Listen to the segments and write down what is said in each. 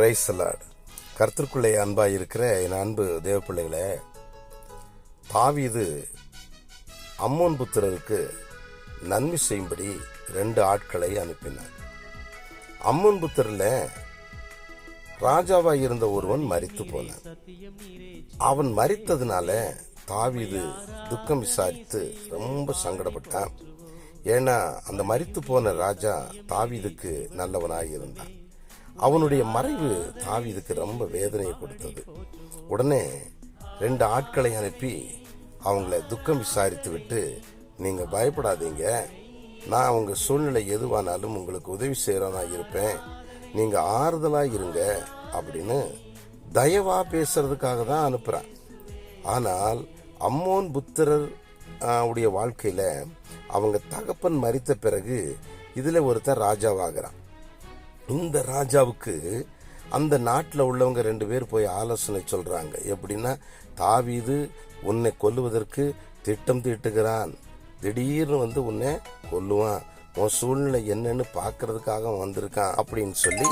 Price Lord கர்த்தருக்குள்ளே அன்பாக இருக்கிற என் அன்பு தேவ பிள்ளைகளே தாவீது அம்மோன் புத்திரருக்கு நன்மை செய்யும்படி ரெண்டு ஆட்களை அனுப்பினார். அம்மோன் புத்திரில் ராஜாவாக இருந்த ஒருவன் மறித்து போனான். அவன் மறித்ததுனால தாவீது துக்கம் விசாரித்து ரொம்ப சங்கடப்பட்டான். ஏன்னா அந்த மறித்து போன ராஜா தாவீதுக்கு நல்லவனாக இருந்தான் அவனுடைய மறைவு தாவிதுக்கு ரொம்ப வேதனையை கொடுத்தது. உடனே ரெண்டு ஆட்களை அனுப்பி அவங்கள துக்கம் விசாரித்து விட்டு நீங்கள் பயப்படாதீங்க. நான் உங்கள் சூழ்நிலை எதுவானாலும் உங்களுக்கு உதவி செய்கிறவனாக இருப்பேன். நீங்கள் ஆறுதலாக இருங்க அப்படின்னு தயவாக பேசுறதுக்காக தான் அனுப்புகிறான் ஆனால் அம்மோன் புத்திரர் உடைய வாழ்க்கையில் அவங்க தகப்பன் மறித்த பிறகு இதில் ஒருத்தர் ராஜாவாகிறான். இந்த ராஜாவுக்கு அந்த நாட்டில் உள்ளவங்க ரெண்டு பேர் போய் ஆலோசனை சொல்கிறாங்க எப்படின்னா தாவீது உன்னை கொல்லுவதற்கு திட்டம் தீட்டுகிறான். திடீர்னு வந்து உன்னை கொல்லுவான். உன் சூழ்நிலை என்னன்னு பார்க்கறதுக்காக வந்திருக்கான் அப்படின்னு சொல்லி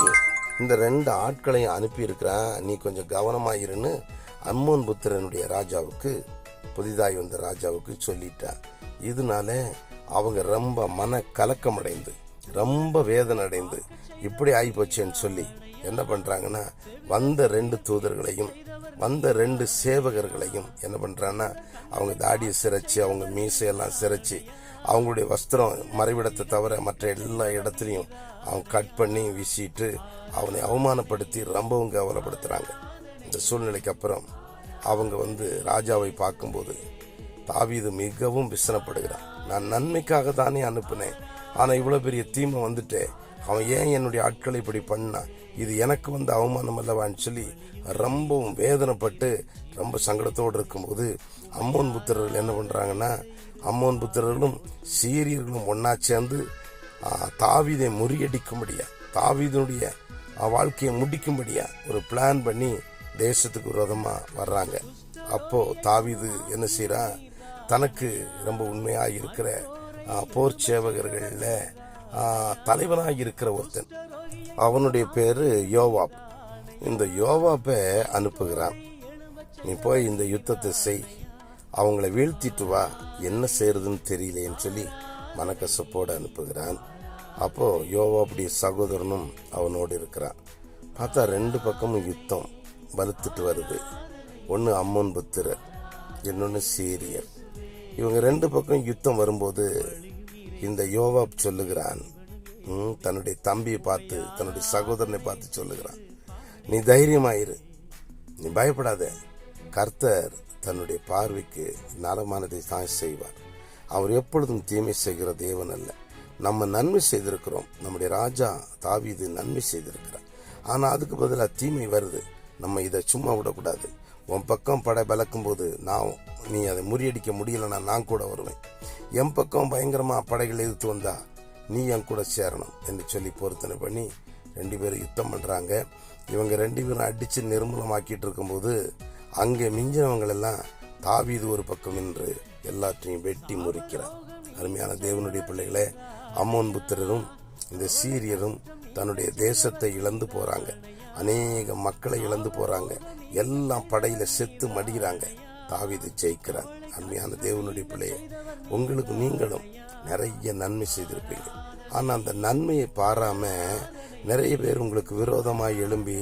இந்த ரெண்டு ஆட்களையும் அனுப்பியிருக்கிறான். நீ கொஞ்சம் கவனமாக இருன்னு அம்மோன் புத்திரனுடைய ராஜாவுக்கு புதிதாய் வந்த ராஜாவுக்கு சொல்லிட்டான். இதனால அவங்க ரொம்ப மன கலக்கம் அடைந்து ரொம்ப வேதனை அடைந்து இப்படி ஆகிப்போச்சேன்னு சொல்லி என்ன பண்ணுறாங்கன்னா வந்த ரெண்டு தூதர்களையும் வந்த ரெண்டு சேவகர்களையும் என்ன பண்ணுறான்னா அவங்க தாடியை சிரைச்சு அவங்க மீசையெல்லாம் சிரைச்சு அவங்களுடைய வஸ்திரம் மறைவிடத்தை தவிர மற்ற எல்லா இடத்துலையும் அவங்க கட் பண்ணி வீசிட்டு அவனை அவமானப்படுத்தி ரொம்பவும் கவலைப்படுத்துகிறாங்க இந்த சூழ்நிலைக்கு அப்புறம் அவங்க வந்து ராஜாவை பார்க்கும்போது தாவீது மிகவும் விசனப்படுகிறான் நான் நன்மைக்காக தானே அனுப்புனேன். ஆனால் இவ்வளோ பெரிய தீமை வந்துட்டே அவன் ஏன் என்னுடைய ஆட்களை இப்படி பண்ணான் இது எனக்கு வந்து அவமானம் அல்லவான்னு சொல்லி ரொம்பவும் வேதனைப்பட்டு ரொம்ப சங்கடத்தோடு இருக்கும்போது அம்மோன் புத்திரர்கள் என்ன பண்ணுறாங்கன்னா அம்மோன் புத்திரர்களும் சீரியர்களும் ஒன்றா சேர்ந்து தாவிதை முறியடிக்கும்படியா தாவீதனுடைய வாழ்க்கையை முடிக்கும்படியா ஒரு பிளான் பண்ணி தேசத்துக்கு விரோதமாக வர்றாங்க. அப்போது தாவிது என்ன செய்கிறான் தனக்கு ரொம்ப உண்மையாக இருக்கிற போர் சேவகர்களில் தலைவனாக இருக்கிற ஒருத்தன். அவனுடைய பேரு யோவாப். இந்த யோவாப்பை அனுப்புகிறான். நீ போய் இந்த யுத்தத்தை செய். அவங்கள வீழ்த்திட்டு வா. என்ன செய்யறதுன்னு தெரியலேன்னு சொல்லி மனக்கசப்போடு அனுப்புகிறான். அப்போ யோவாப்புடைய சகோதரனும் அவனோடு இருக்கிறான். பார்த்தா ரெண்டு பக்கமும் யுத்தம் வலுத்துட்டு வருது. ஒன்று அம்மன் புத்திரர் இன்னொன்று சீரியர். இவங்க ரெண்டு பக்கம் யுத்தம் வரும்போது இந்த யோவாப் சொல்லுகிறான் தன்னுடைய தம்பியை பார்த்து தன்னுடைய சகோதரனை பார்த்து சொல்லுகிறான். நீ தைரியமாயிரு. நீ பயப்படாத. கர்த்தர் தன்னுடைய பார்வைக்கு நலமானதை தான் செய்வார். அவர் எப்பொழுதும் தீமை செய்கிற தேவன் அல்ல. நம்ம நன்மை செய்திருக்கிறோம். நம்முடைய ராஜா தாவிது நன்மை செய்திருக்கிறார். ஆனால் அதுக்கு பதிலாக தீமை வருது. நம்ம இதை சும்மா விடக்கூடாது. உன் பக்கம் படை பலக்கும் போது நான் நீ அதை முறியடிக்க முடியலன்னா நான் கூட வருவேன். என் பக்கம் பயங்கரமா படைகள் எதிர்த்து வந்தா நீ என் கூட சேரணும் என்று சொல்லி பொருத்தனை பண்ணி ரெண்டு பேரும் யுத்தம் பண்றாங்க. இவங்க ரெண்டு பேரும் அடிச்சு நிர்மூலமாக்கிட்டு இருக்கும்போது அங்கே மிஞ்சினவங்களெல்லாம் தாவீது ஒரு பக்கம் என்று எல்லாற்றையும் வெட்டி முறிக்கிறார். அருமையான தேவனுடைய பிள்ளைகளே அம்மோன் புத்திரரும் இந்த சீரியரும் தன்னுடைய தேசத்தை இழந்து போறாங்க. அநேக மக்களை இழந்து போறாங்க. எல்லாம் படையில செத்து மடிகிறாங்க. தாவீது ஜெயிக்கிறார். அருமையான தேவனுடைய பிள்ளைய உங்களுக்கு நீங்களும் நிறைய நன்மை செய்திருப்பீங்க ஆனா அந்த நன்மையை பாராம நிறைய பேர் உங்களுக்கு விரோதமாக எழும்பி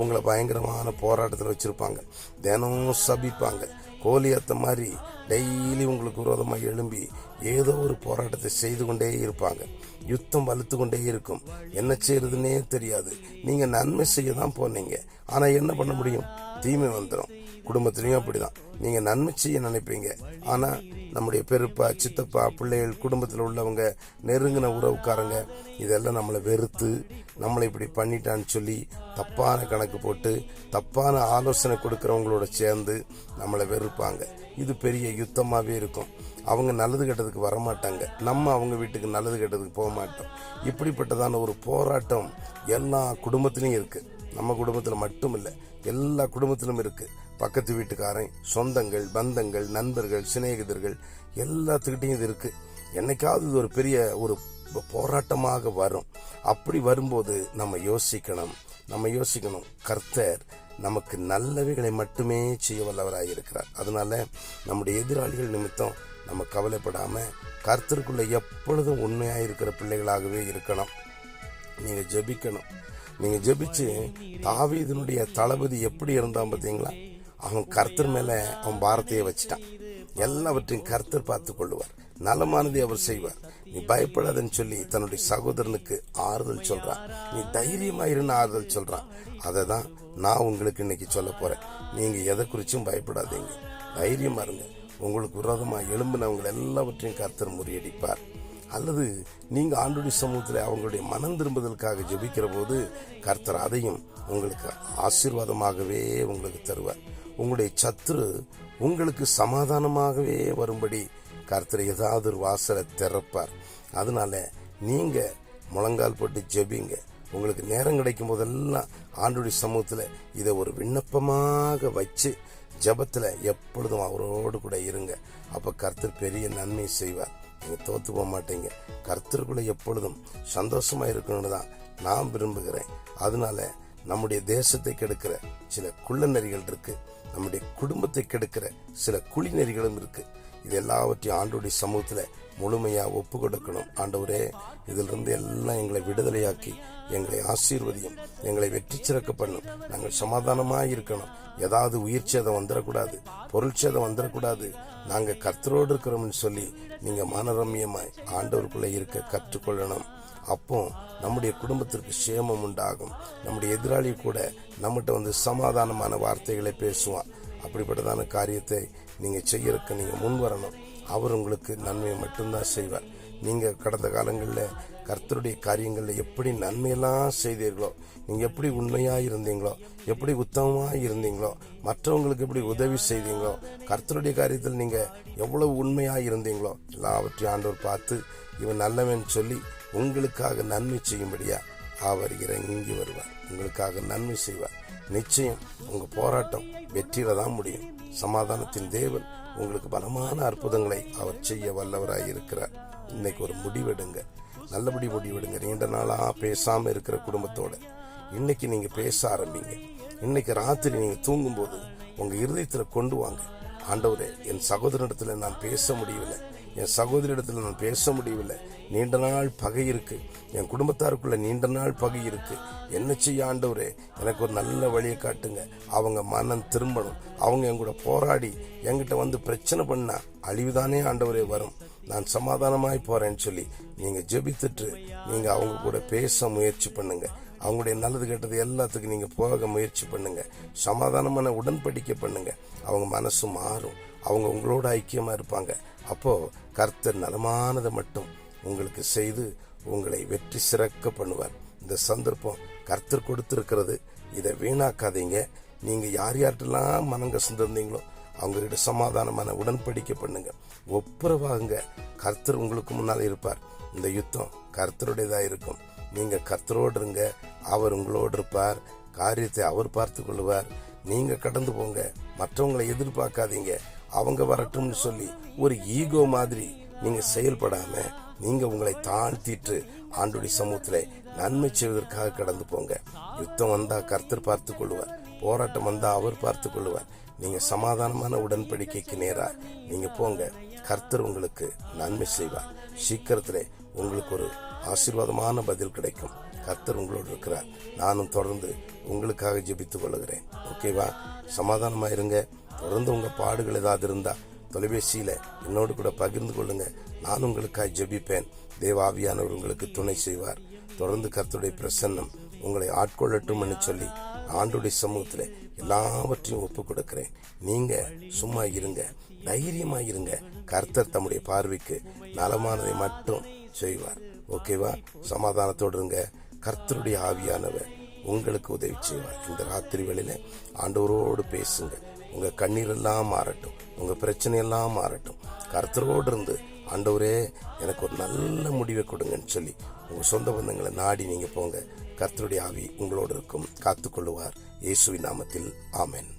உங்களை பயங்கரமான போராட்டத்தில் வச்சிருப்பாங்க. தினமும் சபிப்பாங்க. கோலியத்த மாதிரி டெய்லி உங்களுக்கு விரோதமாக எழும்பி ஏதோ ஒரு போராட்டத்தை செய்து கொண்டே இருப்பாங்க. யுத்தம் வலுத்து கொண்டே இருக்கும். என்ன செய்யறதுன்னே தெரியாது. நீங்கள் நன்மை செய்ய தான் போனீங்க. ஆனால் என்ன பண்ண முடியும்? தீமை வந்துடும் குடும்பத்திலையும் அப்படிதான். நீங்கள் நன்மை செய்ய நினைப்பீங்க. ஆனால் நம்முடைய பெருப்பா சித்தப்பா பிள்ளைகள் குடும்பத்தில் உள்ளவங்க நெருங்கின உறவுக்காரங்க இதெல்லாம் நம்மளை வெறுத்து நம்மளை இப்படி பண்ணிட்டான்னு சொல்லி தப்பான கணக்கு போட்டு தப்பான ஆலோசனை கொடுக்குறவங்களோட சேர்ந்து நம்மளை வெறுப்பாங்க. இது பெரிய யுத்தமாகவே இருக்கும். அவங்க நல்லது கெட்டதுக்கு வரமாட்டாங்க. நம்ம அவங்க வீட்டுக்கு நல்லது கெட்டதுக்கு போக மாட்டோம். இப்படிப்பட்டதான ஒரு போராட்டம் எல்லா குடும்பத்திலையும் இருக்குது நம்ம குடும்பத்தில் மட்டும் இல்லை எல்லா குடும்பத்திலும் இருக்கு. பக்கத்து வீட்டுக்காரன் சொந்தங்கள் பந்தங்கள் நண்பர்கள் சிநேகிதர்கள் எல்லாத்துக்கிட்டையும் இது இருக்கு. என்னைக்காவது இது ஒரு பெரிய ஒரு போராட்டமாக வரும். அப்படி வரும்போது நம்ம யோசிக்கணும். நம்ம யோசிக்கணும் கர்த்தர் நமக்கு நல்லவைகளை மட்டுமே செய்ய வல்லவராக இருக்கிறார். அதனால நம்முடைய எதிராளிகள் நிமித்தம் நம்ம கவலைப்படாமல் கர்த்தருக்குள்ள எப்பொழுதும் உண்மையாக இருக்கிற பிள்ளைகளாகவே இருக்கணும். நீங்கள் ஜெபிக்கணும். நீங்க ஜெபிச்சு தாவீதனுடைய தளபதி எப்படி இருந்தான் பார்த்தீங்களா? அவன் கர்த்தர் மேல அவன் பாரத்தையே வச்சிட்டான். எல்லாவற்றையும் கர்த்தர் பார்த்து கொள்ளுவார். நலமானதை அவர் செய்வார். நீ பயப்படாதன்னு சொல்லி தன்னுடைய சகோதரனுக்கு ஆறுதல் சொல்றான். நீ தைரியமாயிருன்னு ஆறுதல் சொல்றான். அதை தான் நான் உங்களுக்கு இன்னைக்கு சொல்ல போறேன். நீங்க எதை குறிச்சும் பயப்படாதீங்க. தைரியமா இருங்க. உங்களுக்கு விரோதமா எழும்பினவங்களை எல்லாவற்றையும் கர்த்தர் முறியடிப்பார். அல்லது நீங்கள் ஆண்டுடைய சமூகத்தில் அவங்களுடைய மனம் திரும்புதலுக்காக ஜெபிக்கிற போது கர்த்தர் அதையும் உங்களுக்கு ஆசீர்வாதமாகவே உங்களுக்கு தருவார். உங்களுடைய சத்துரு உங்களுக்கு சமாதானமாகவே வரும்படி கர்த்தர் ஏதாவது ஒரு வாசலை திறப்பார். அதனால நீங்கள் முழங்கால் போட்டு ஜெபிங்க. உங்களுக்கு நேரம் கிடைக்கும் போதெல்லாம் ஆண்டுடைய சமூகத்தில் இதை ஒரு விண்ணப்பமாக வச்சு ஜபத்தில் எப்பொழுதும் அவரோடு கூட இருங்க. அப்போ கர்த்தர் பெரிய நன்மை செய்வார். நீங்கள் தோற்று போக மாட்டீங்க. கர்த்தருக்குள்ளே எப்பொழுதும் சந்தோஷமா இருக்கணும்னு தான் நான் விரும்புகிறேன். அதனால நம்முடைய தேசத்தை கெடுக்கிற சில குள்ள நெறிகள் இருக்கு. நம்முடைய குடும்பத்தை கெடுக்கிற சில குழி நெறிகளும் இருக்கு. இது எல்லாவற்றையும் ஆண்டோடைய சமூகத்தில் முழுமையாக ஒப்பு கொடுக்கணும். ஆண்டவரே இதிலிருந்து எல்லாம் எங்களை விடுதலையாக்கி எங்களை ஆசீர்வதியும் எங்களை வெற்றி சிறக்க பண்ணும். நாங்கள் சமாதானமாக இருக்கணும். ஏதாவது உயிர் சேதம் வந்துடக்கூடாது பொருள் சேதம் வந்துடக்கூடாது நாங்க கர்த்தரோடு இருக்கிறோம்னு சொல்லி நீங்க மனரம்யமாய் ஆண்டவருக்குள்ள இருக்க கற்றுக்கொள்ளணும். அப்போ நம்முடைய குடும்பத்திற்கு சேமம் உண்டாகும். நம்முடைய எதிராளி கூட நம்மகிட்ட வந்து சமாதானமான வார்த்தைகளை பேசுவான். அப்படிப்பட்டதான காரியத்தை நீங்கள் செய்யறதுக்கு நீங்கள் முன் வரணும். அவர் உங்களுக்கு நன்மையை மட்டும்தான் செய்வார். நீங்கள் கடந்த காலங்களில் கர்த்தருடைய காரியங்களில் எப்படி நன்மையெல்லாம் செய்தீர்களோ நீங்கள் எப்படி உண்மையாக இருந்தீங்களோ எப்படி உத்தமமாக இருந்தீங்களோ மற்றவங்களுக்கு எப்படி உதவி செய்தீங்களோ கர்த்தருடைய காரியத்தில் நீங்கள் எவ்வளவு உண்மையாக இருந்தீங்களோ எல்லாவற்றையும் ஆண்டவர் பார்த்து இவன் நல்லவன் சொல்லி உங்களுக்காக நன்மை செய்யும்படியா அவர் இறங்கி வருவார். உங்களுக்காக நன்மை செய்வார். நிச்சயம் உங்க போராட்டம் வெற்றியில தான் முடியும். சமாதானத்தின் தேவன் உங்களுக்கு பலமான அற்புதங்களை அவர் செய்ய வல்லவராய் இருக்கிறார். இன்னைக்கு ஒரு முடிவெடுங்க. நல்லபடி முடிவெடுங்க. நீண்ட நாளா பேசாம இருக்கிற குடும்பத்தோட இன்னைக்கு நீங்க பேச ஆரம்பிங்க. இன்னைக்கு ராத்திரி நீங்க தூங்கும்போது உங்க இருதயத்துல கொண்டு வாங்க. ஆண்டவரே என் சகோதரனிடத்தில் நான் பேச முடியவில்லை. என் சகோதரிடத்தில் நான் பேச முடியவில்லை. நீண்ட நாள் பகை இருக்கு. என் குடும்பத்தாருக்குள்ள நீண்ட நாள் பகை இருக்கு. என்ன செய்ய ஆண்டவரே? எனக்கு ஒரு நல்ல வழியை காட்டுங்க. அவங்க மனம் திரும்பணும். அவங்க என் கூட போராடி என்கிட்ட வந்து பிரச்சனை பண்ணா அழிவுதானே ஆண்டவரே வரும். நான் சமாதானமாய் போறேன்னு சொல்லி நீங்க ஜெபித்துட்டு நீங்க அவங்க கூட பேச முயற்சி பண்ணுங்க. அவங்களுடைய நல்லது கெட்டது எல்லாத்துக்கும் நீங்க போக முயற்சி பண்ணுங்க. சமாதானமான உடன்படிக்கை பண்ணுங்க. அவங்க மனசு மாறும். அவங்க உங்களோட ஐக்கியமாக இருப்பாங்க. அப்போ கர்த்தர் நலமானதை மட்டும் உங்களுக்கு செய்து உங்களை வெற்றி சிறக்க பண்ணுவார். இந்த சந்தர்ப்பம் கர்த்தர் கொடுத்துருக்கிறது. இதை வீணாக்காதீங்க. நீங்கள் யார் யார்கிட்டலாம் மனங்க இருந்தீங்களோ அவங்ககிட்ட சமாதானமான உடன்படிக்கை பண்ணுங்க. ஒப்புரவாகுங்க. கர்த்தர் உங்களுக்கு முன்னால் இருப்பார். இந்த யுத்தம் கர்த்தருடையதாக இருக்கும். நீங்கள் கர்த்தரோடு இருங்க. அவர் உங்களோடு இருப்பார். காரியத்தை அவர் பார்த்து கொள்வார் நீங்கள் கடந்து போங்க. மற்றவங்களை எதிர்பார்க்காதீங்க. அவங்க வரட்டும்னு சொல்லி ஒரு ஈகோ மாதிரி நீங்க செயல்படாம நீங்க உங்களை தாழ்த்திட்டு ஆண்டுடைய சமூகத்துல நன்மை செய்வதற்காக கடந்து போங்க. யுத்தம் வந்தா கர்த்தர் பார்த்து கொள்வார். போராட்டம் வந்தா அவர் பார்த்து கொள்வார். நீங்க சமாதானமான உடன்படிக்கைக்கு நேரா நீங்க போங்க. கர்த்தர் உங்களுக்கு நன்மை செய்வார். சீக்கிரத்திலே உங்களுக்கு ஒரு ஆசீர்வாதமான பதில் கிடைக்கும். கர்த்தர் உங்களோடு இருக்கிறார். நானும் தொடர்ந்து உங்களுக்காக ஜெபித்துக் கொள்கிறேன். ஓகேவா? சமாதானமா இருங்க. தொடர்ந்து உங்க பாடுகள் ஏதாவது இருந்தா தொலைபேசியில என்னோடு கூட பகிர்ந்து கொள்ளுங்க. நான் உங்களுக்காக ஜெபிப்பேன். தேவாவியானவர் உங்களுக்கு துணை செய்வார். தொடர்ந்து கர்த்துடைய பிரசன்னம் உங்களை ஆட்கொள்ளட்டும் சொல்லி ஆண்டுடைய சமூகத்தில் எல்லாவற்றையும் ஒப்பு கொடுக்கிறேன் நீங்க சும்மா இருங்க. தைரியமா இருங்க. கர்த்தர் தம்முடைய பார்வைக்கு நலமானதை மட்டும் செய்வார். ஓகேவா? சமாதானத்தோடு இருங்க. கர்த்தருடைய ஆவியானவர் உங்களுக்கு உதவி செய்வார் இந்த ராத்திரி வேளையில ஆண்டவரோடு பேசுங்க உங்க கண்ணீர் எல்லாம் மாறட்டும். உங்க பிரச்சனை எல்லாம் மாறட்டும். கர்த்தரோடு இருந்து ஆண்டவரே எனக்கு ஒரு நல்ல முடிவை கொடுங்கன்னு சொல்லி உங்க சொந்த பந்தங்களை நாடி நீங்க போங்க. கர்த்தருடைய ஆவி உங்களோடு இருக்கும் காத்துக்கொள்ளுவார். இயேசுவின் நாமத்தில். ஆமேன்.